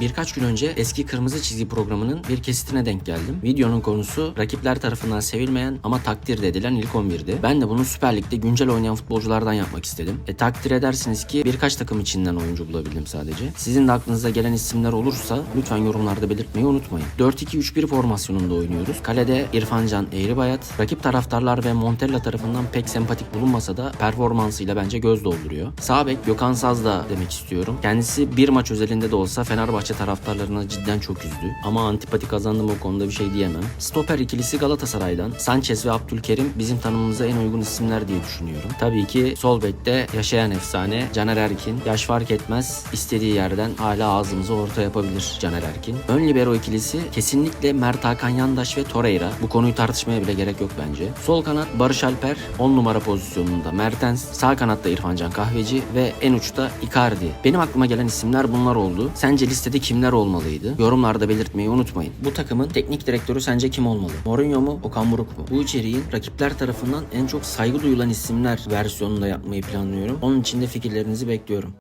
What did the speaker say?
Birkaç gün önce eski Kırmızı Çizgi programının bir kesitine denk geldim. Videonun konusu rakipler tarafından sevilmeyen ama takdir edilen ilk 11'di. Ben de bunu Süper Lig'de güncel oynayan futbolculardan yapmak istedim. E takdir edersiniz ki birkaç takım içinden oyuncu bulabildim sadece. Sizin de aklınıza gelen isimler olursa lütfen yorumlarda belirtmeyi unutmayın. 4-2-3-1 formasyonunda oynuyoruz. Kalede İrfancan Eğribayat, rakip taraftarlar ve Montella tarafından pek sempatik bulunmasa da performansıyla bence göz dolduruyor. Sağ bek Gökhan Saz da demek istiyorum. Kendisi bir maç özelinde de olsa Fenerbahçe taraftarlarına cidden çok üzdü. Ama antipati kazandım o konuda bir şey diyemem. Stoper ikilisi Galatasaray'dan. Sanchez ve Abdülkerim bizim tanımımıza en uygun isimler diye düşünüyorum. Tabii ki sol bekte yaşayan efsane Caner Erkin. Yaş fark etmez. istediği yerden hala ağzımızı orta yapabilir Caner Erkin. Ön libero ikilisi kesinlikle Mert Hakan Yandaş ve Torreira. Bu konuyu tartışmaya bile gerek yok bence. Sol kanat Barış Alper 10 numara pozisyonunda Mertens, sağ kanatta İrfancan Kahveci ve en uçta Icardi. Benim aklıma gelen isimler bunlar oldu. Sence listede kimler olmalıydı? Yorumlarda belirtmeyi unutmayın. Bu takımın teknik direktörü sence kim olmalı? Mourinho mu, Okan Buruk mu? Bu içeriğin rakipler tarafından en çok saygı duyulan isimler versiyonunda yapmayı planlıyorum. Onun için de fikirlerinizi bekliyorum.